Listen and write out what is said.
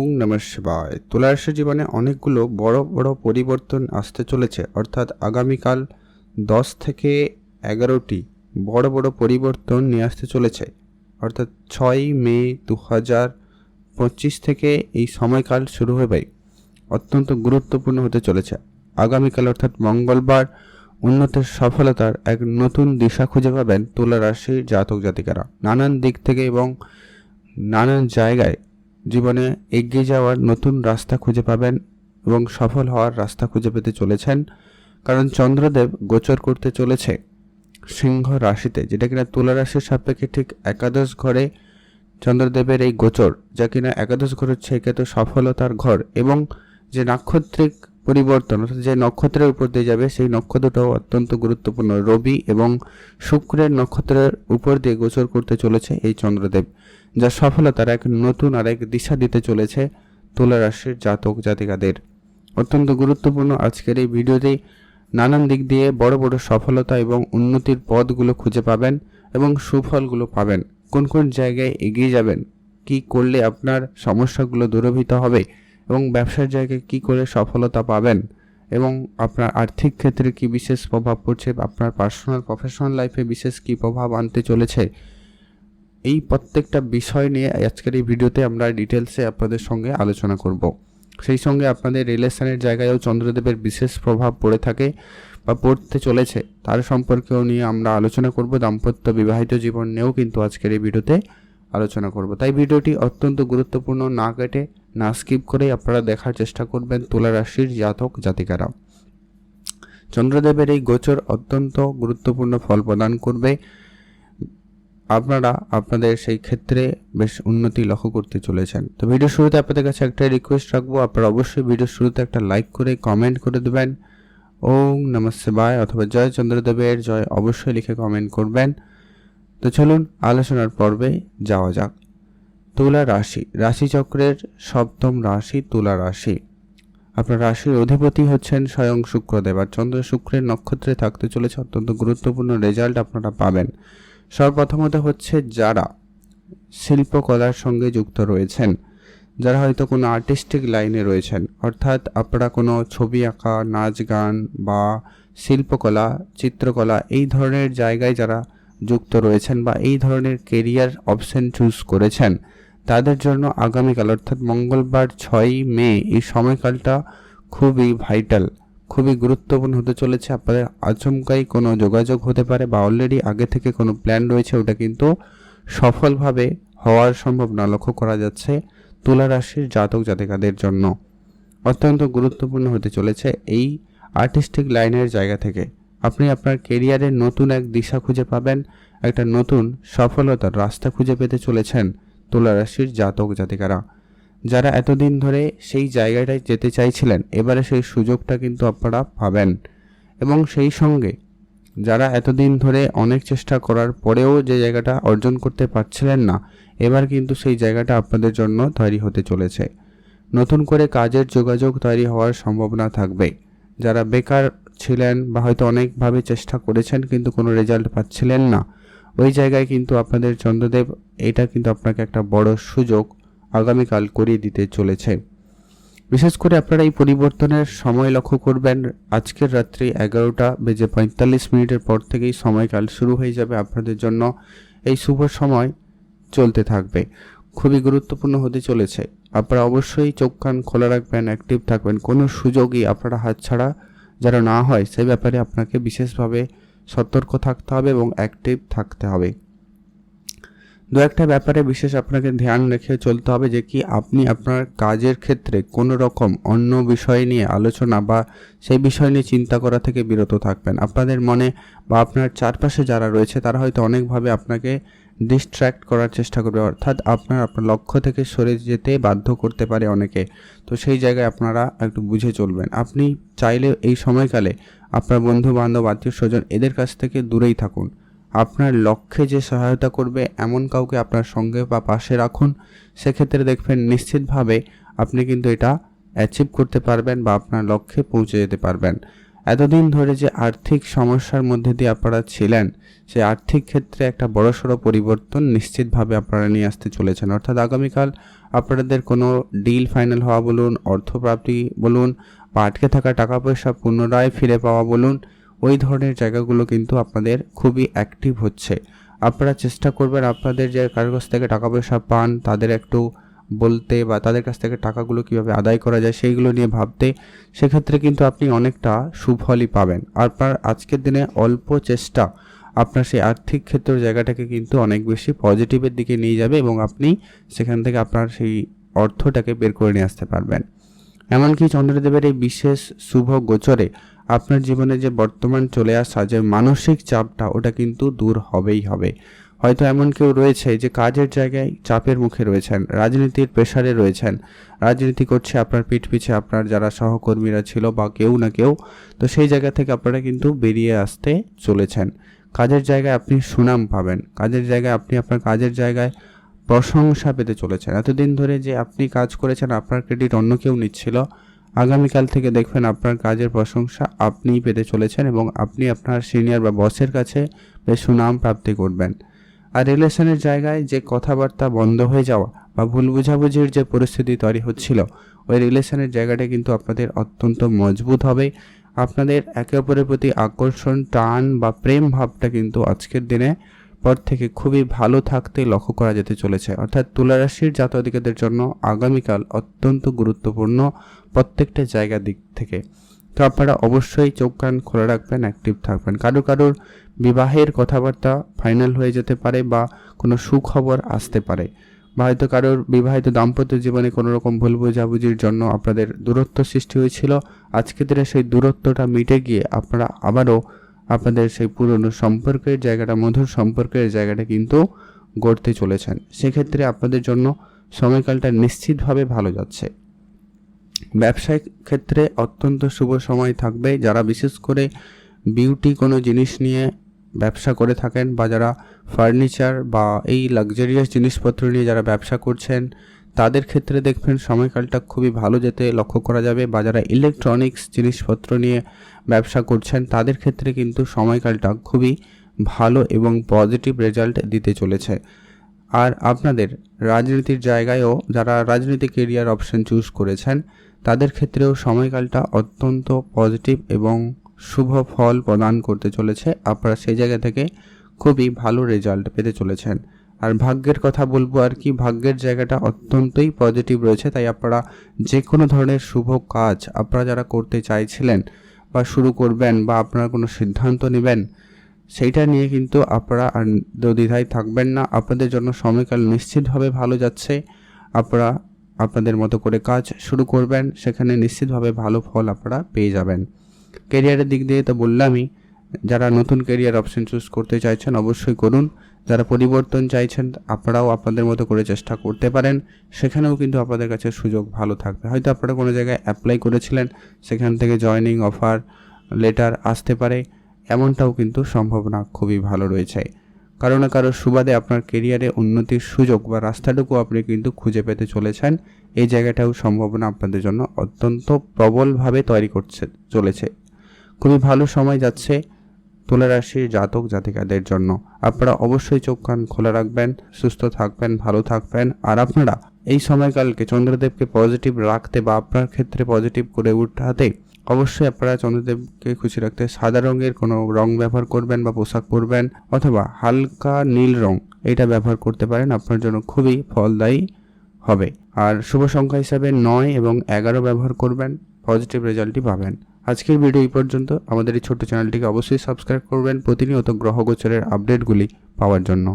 ওং নমঃ শিবায়। তুলারাশির জীবনে অনেকগুলো বড় বড় পরিবর্তন আসতে চলেছে। অর্থাৎ আগামীকাল দশ থেকে এগারোটি বড় বড় পরিবর্তন নিয়ে আসতে চলেছে। অর্থাৎ ছয় মে দু হাজার পঁচিশ থেকে এই সময়কাল শুরু হবে অত্যন্ত গুরুত্বপূর্ণ হতে চলেছে। আগামীকাল অর্থাৎ মঙ্গলবার উন্নতের সফলতার এক নতুন দিশা খুঁজে পাবেন তুলা রাশির জাতক জাতিকারা। নানান দিক থেকে এবং নানান জায়গায় জীবনে এগিয়ে যাওয়ার নতুন রাস্তা খুঁজে পাবেন এবং সফল হওয়ার রাস্তা খুঁজে পেতে চলেছেন। কারণ চন্দ্রদেব গোচর করতে চলেছে সিংহ রাশিতে, যেটা কিনা তুলা রাশির সাপেক্ষে ঠিক একাদশ ঘরে চন্দ্রদেবের এই গোচর, যা কিনা একাদশ ঘর হচ্ছে একে সফলতার ঘর এবং যে নাক্ষত্রিক পরিবর্তন, অর্থাৎ যে নক্ষত্রের উপর দিয়ে যাবে, সেই নক্ষত্রটাও অত্যন্ত গুরুত্বপূর্ণ। রবি এবং শুক্রের নক্ষত্রের উপর দিয়ে গোচর করতে চলেছে এই চন্দ্রদেব যা সফলতার এক নতুন আর এক দিশা দিতে চলেছে তুলা রাশির জাতক জাতিকাদের। অত্যন্ত গুরুত্বপূর্ণ আজকের এই ভিডিওতে নানান দিক দিয়ে বড় বড় সফলতা এবং উন্নতির পথগুলো খুঁজে পাবেন এবং সুফলগুলো পাবেন। কোন কোন জায়গায় এগিয়ে যাবেন? কি করলে আপনার সমস্যাগুলো দূরভূত হবে? এবং ব্যবসার জায়গায় কি করে সফলতা পাবেন এবং আপনার আর্থিক ক্ষেত্রে কি বিশেষ প্রভাব পড়ছে আপনার পার্সোনাল প্রফেশনাল লাইফে বিশেষ কি প্রভাব আনতে চলেছে? এই প্রত্যেকটা বিষয় নিয়ে আজকের এই ভিডিওতে আমরা ডিটেলসে আপনাদের সঙ্গে আলোচনা করব। সেই সঙ্গে আপনাদের রিলেশনের জায়গায়ও চন্দ্রদেবের বিশেষ প্রভাব পড়ে থাকে বা পড়তে চলেছে। তার সম্পর্কেও নিয়ে আমরা আলোচনা করব। দাম্পত্য বিবাহিত জীবন নিয়েও কিন্তু আজকের এই ভিডিওতে আলোচনা করব। তাই ভিডিওটি অত্যন্ত গুরুত্বপূর্ণ, না কেটে, না স্কিপ করে আপনারা দেখার চেষ্টা করবেন তুলা রাশির জাতক জাতিকারা। চন্দ্রদেবের এই গোচর অত্যন্ত গুরুত্বপূর্ণ ফল প্রদান করবে। আপনারা আপনাদের সেই ক্ষেত্রে বেশ উন্নতি লক্ষ্য করতে চলেছেন। তো ভিডিও শুরুতে আপনাদের কাছে একটা রিকোয়েস্ট রাখব, আপনারা অবশ্যই ভিডিও শুরুতে একটা লাইক করে কমেন্ট করে দেবেন। ওং নমঃ শিবায়, অথবা জয় চন্দ্রদেবের জয় অবশ্যই লিখে কমেন্ট করবেন। তো চলুন আলোচনার পর্বে যাওয়া যাক। তুলা রাশি, রাশিচক্রের সপ্তম রাশি তুলা রাশি। আপনার রাশির অধিপতি হচ্ছেন স্বয়ং শুক্রদেব আর চন্দ্র শুক্রের নক্ষত্রে থাকতে চলেছে অত্যন্ত গুরুত্বপূর্ণ রেজাল্ট আপনারা পাবেন। সর্বপ্রথমত হচ্ছে যারা শিল্পকলার সঙ্গে যুক্ত রয়েছেন, যারা হয়তো কোনো আর্টিস্টিক লাইনে রয়েছেন, অর্থাৎ আপনারা কোনো ছবি আঁকা, নাচ গান বা শিল্পকলা, চিত্রকলা এই ধরনের জায়গায় যারা যুক্ত রয়েছেন বা এই ধরনের কেরিয়ার অপশন চুজ করেছেন, তাদের জন্য আগামীকাল, অর্থাৎ মঙ্গলবার ছয়ই মে, এই সময়কালটা খুবই ভাইটাল খুবই গুরুত্বপূর্ণ হতে চলেছে। আপনাদের আচমকাই কোনো যোগাযোগ হতে পারে বা অলরেডি আগে থেকে কোনো প্ল্যান রয়েছে, ওটা কিন্তু সফলভাবে হওয়ার সম্ভাবনা লক্ষ্য করা যাচ্ছে তুলা রাশির জাতক জাতিকাদের জন্য। অত্যন্ত গুরুত্বপূর্ণ হতে চলেছে এই আর্টিস্টিক লাইনের জায়গা থেকে। আপনি আপনার কেরিয়ারের নতুন এক দিশা খুঁজে পাবেন, একটা নতুন সফলতার রাস্তা খুঁজে পেতে চলেছেন তুলা রাশির জাতক জাতিকারা। যারা এতদিন ধরে সেই জায়গাটায় যেতে চাইছিলেন, এবারে সেই সুযোগটা কিন্তু আপনারা পাবেন। এবং সেই সঙ্গে যারা এতদিন ধরে অনেক চেষ্টা করার পরেও যে জায়গাটা অর্জন করতে পারছিলেন না, এবার কিন্তু সেই জায়গাটা আপনাদের জন্য তৈরি হতে চলেছে। নতুন করে কাজের যোগাযোগ তৈরি হওয়ার সম্ভাবনা থাকবে। যারা বেকার ছিলেন বা হয়তো অনেকভাবে চেষ্টা করেছেন কিন্তু কোনো রেজাল্ট পাচ্ছিলেন না। ওই জায়গায় কিন্তু আপনাদের চন্দ্রদেব, এটা কিন্তু আপনাকে একটা বড় সুযোগ আগামীকাল করিয়ে দিতে চলেছে। বিশেষ করে আপনারা এই পরিবর্তনের সময় লক্ষ্য করবেন, আজকের রাত্রি এগারোটা বেজে পঁয়তাল্লিশ মিনিটের পর থেকেই সময়কাল শুরু হয়ে যাবে আপনাদের জন্য। এই শুভ সময় চলতে থাকবে। খুবই গুরুত্বপূর্ণ হতে চলেছে। আপনারা অবশ্যই চোখ কান খোলা রাখবেন অ্যাক্টিভ থাকবেন। কোনো সুযোগই আপনারা হাতছাড়া যেন না হয়, সে ব্যাপারে আপনাকে বিশেষভাবে সতর্ক থাকতে হবে এবং অ্যাক্টিভ থাকতে হবে। দু একটা ব্যাপারে বিশেষ আপনাকে ধ্যান রেখে চলতে হবে যে কি আপনি আপনার কাজের ক্ষেত্রে কোনো রকম অন্য বিষয় নিয়ে আলোচনা বা সেই বিষয় নিয়ে চিন্তা করা থেকে বিরত থাকবেন। আপনাদের মনে বা আপনার চারপাশে যারা রয়েছে, তারা হয়তো অনেকভাবে আপনাকে ডিস্ট্র্যাক্ট করার চেষ্টা করবে। অর্থাৎ আপনার আপনার লক্ষ্য থেকে সরে যেতে বাধ্য করতে পারে অনেকে। তো সেই জায়গায় আপনারা একটু বুঝে চলবেন। আপনি চাইলে এই সময়কালে আপনার বন্ধু বান্ধব আত্মীয় স্বজন এদের কাছ থেকে দূরেই থাকুন। আপনার লক্ষ্যে যে সহায়তা করবে, এমন কাউকে আপনার সঙ্গে বা পাশে রাখুন। সেক্ষেত্রে দেখবেন নিশ্চিতভাবে আপনি কিন্তু এটা অ্যাচিভ করতে পারবেন বা আপনার লক্ষ্যে পৌঁছে যেতে পারবেন। এতদিন ধরে যে আর্থিক সমস্যার মধ্যে দিয়ে আপনারা ছিলেন সেই আর্থিক ক্ষেত্রে একটা বড়সড় পরিবর্তন নিশ্চিতভাবে আপনারা নিয়ে আসতে চলেছেন। অর্থাৎ আগামীকাল আপনাদের কোনো ডিল ফাইনাল হওয়া বলুন, অর্থপ্রাপ্তি বলুন, বা আটকে থাকা টাকা পয়সা পুনরায় ফিরে পাওয়া বলুন, ওই ধরনের জায়গাগুলো কিন্তু আপনাদের খুবই অ্যাক্টিভ হচ্ছে। আপনারা চেষ্টা করবেন আপনাদের যে কারোর কাছ থেকে টাকা পয়সা পান, তাদের একটু বলতে বা তাদের কাছ থেকে টাকাগুলো কীভাবে আদায় করা যায় সেইগুলো নিয়ে ভাবতে সেক্ষেত্রে কিন্তু আপনি অনেকটা সুফলই পাবেন। আপনার আজকের দিনে অল্প চেষ্টা আপনার সেই আর্থিক ক্ষেত্রের জায়গাটাকে কিন্তু অনেক বেশি পজিটিভের দিকে নিয়ে যাবে এবং আপনি সেখান থেকে আপনার সেই অর্থটাকে বের করে নিয়ে আসতে পারবেন। এমনকি চন্দ্রদেবের এই বিশেষ শুভ গোচরে আপনার জীবনে যে বর্তমান চলে আসা যে মানসিক চাপটা ওটা কিন্তু দূর হবেই হবে। হয়তো এমন কেউ রয়েছে যে কাজের জায়গায় চাপের মুখে রয়েছেন, রাজনীতির প্রেশারে রয়েছেন। রাজনীতি করছে আপনার পিঠ পিছে আপনার যারা সহকর্মীরা ছিল বা কেউ না কেউ, তো সেই জায়গা থেকে আপনারা কিন্তু বেরিয়ে আসতে চলেছেন। কাজের জায়গায় আপনি সুনাম পাবেন। কাজের জায়গায় আপনি আপনার কাজের জায়গায় প্রশংসা পেতে চলেছেন। এতদিন ধরে যে আপনি কাজ করেছেন, আপনার ক্রেডিট অন্য কেউ নিচ্ছিল, আগামীকাল থেকে দেখবেন আপনার কাজের প্রশংসা আপনিই পেতে চলেছেন এবং আপনি আপনার সিনিয়র বা বসের কাছে বেশ সুনাম প্রাপ্তি করবেন। আর রিলেশনের জায়গায় যে কথাবার্তা বন্ধ হয়ে যাওয়া বা ভুল বোঝাবুঝির যে পরিস্থিতি তৈরি হচ্ছিল, ওই রিলেশনের জায়গাটা কিন্তু আপনাদের অত্যন্ত মজবুত হবে। আপনাদের একে অপরের প্রতি আকর্ষণ, টান বা প্রেম ভাবটা কিন্তু আজকের দিনে পর থেকে খুবই ভালো থাকতে লক্ষ্য করা যেতে চলেছে। অর্থাৎ তুলারাশির জাতক জন্য আগামীকাল অত্যন্ত গুরুত্বপূর্ণ প্রত্যেকটা জায়গা দিক থেকে। তো আপনারা অবশ্যই চোখ কান খোলা রাখবেন অ্যাক্টিভ থাকবেন। কারও কারোর বিবাহের কথাবার্তা ফাইনাল হয়ে যেতে পারে বা কোনো সুখবর আসতে পারে। বা হয়তো কারোর বিবাহিত দাম্পত্য জীবনে কোনো রকম ভুল বোঝাবুঝির জন্য আপনাদের দূরত্ব সৃষ্টি হয়েছিল। আজকে দিনে সেই দূরত্বটা মিটে গিয়ে আপনারা আবারও আপনাদের সেই পুরনো সম্পর্কের জায়গাটা, মধুর সম্পর্কের জায়গাটা কিন্তু গড়তে চলেছেন। সেক্ষেত্রে আপনাদের জন্য সময়কালটা নিশ্চিতভাবে ভালো যাচ্ছে। ব্যবসায়িক ক্ষেত্রে অত্যন্ত শুভ সময় থাকবে। যারা বিশেষ করে বিউটি কোনো জিনিস নিয়ে ব্যবসা করে থাকেন বা যারা ফার্নিচার বা এই লাক্সারিয়াস জিনিসপত্র নিয়ে যারা ব্যবসা করছেন, তাদের ক্ষেত্রে দেখবেন সময়কালটা খুবই ভালো যেতে লক্ষ্য করা যাবে বা যারা ইলেকট্রনিক্স জিনিসপত্র নিয়ে ব্যবসা করছেন, তাদের ক্ষেত্রে কিন্তু সময়কালটা খুবই ভালো এবং পজিটিভ রেজাল্ট দিতে চলেছে। আর আপনাদের রাজনীতির জায়গায়ও যারা রাজনীতি কেরিয়ার অপশন চুজ করেছেন, তাদের ক্ষেত্রেও সময়কালটা অত্যন্ত পজিটিভ এবং শুভ ফল প্রদান করতে চলেছে। আপনারা সেই জায়গা থেকে খুবই ভালো রেজাল্ট পেতে চলেছেন। আর ভাগ্যের কথা বলব আর কি, ভাগ্যের জায়গাটা অত্যন্তই পজিটিভ রয়েছে। তাই আপনারা যে কোনো ধরনের শুভ কাজ আপনারা যারা করতে চাইছিলেন বা শুরু করবেন বা আপনারা কোনো সিদ্ধান্ত নেবেন, সেইটা নিয়ে কিন্তু আপনারা আর দ্বিধায় থাকবেন না। আপনাদের জন্য সময়কাল নিশ্চিতভাবে ভালো যাচ্ছে। আপনারা আপনাদের মতো করে কাজ শুরু করবেন, সেখানে নিশ্চিতভাবে ভালো ফল আপনারা পেয়ে যাবেন। কেরিয়ারের দিক দিয়ে তো বললামই, যারা নতুন কেরিয়ার অপশন চুজ করতে চাইছেন অবশ্যই করুন। যারা পরিবর্তন চাইছেন, আপনারাও আপনাদের মতো করে চেষ্টা করতে পারেন। সেখানেও কিন্তু আপনাদের কাছে সুযোগ ভালো থাকবে। হয়তো আপনারা কোনো জায়গায় অ্যাপ্লাই করেছিলেন, সেখান থেকে জয়নিং অফার লেটার আসতে পারে। এমনটাও কিন্তু সম্ভাবনা খুবই ভালো রয়েছে। কারও না কারও সুবাদে আপনার কেরিয়ারে উন্নতির সুযোগ বা রাস্তাটুকু আপনি কিন্তু খুঁজে পেতে চলেছেন। এই জায়গাটাও সম্ভাবনা আপনাদের জন্য অত্যন্ত প্রবলভাবে তৈরি করছে, চলেছে। খুবই ভালো সময় যাচ্ছে তুলা রাশির জাতক জাতিকাদের জন্য। আপনারা অবশ্যই চোখ কান খোলা রাখবেন, সুস্থ থাকবেন, ভালো থাকবেন। আর আপনারা এই সময়কালকে চন্দ্রদেবকে পজিটিভ রাখতে বা আপনার ক্ষেত্রে পজিটিভ করে উঠাতে অবশ্যই আপনারা চন্দ্রদেবকে খুশি রাখতে সাদা রঙের কোনো রং ব্যবহার করবেন বা পোশাক পরবেন অথবা হালকা নীল রং এটা ব্যবহার করতে পারেন, আপনার জন্য খুবই ফলদায়ী হবে। আর শুভ সংখ্যা হিসাবে নয় এবং এগারো ব্যবহার করবেন পজিটিভ রেজাল্টই পাবেন। আজকের ভিডিও এই পর্যন্ত। আমাদের এই ছোট্ট চ্যানেলটিকে অবশ্যই সাবস্ক্রাইব করবেন। প্রতিনিয়ত গ্রহগোচরের আপডেটগুলি পাওয়ার জন্য।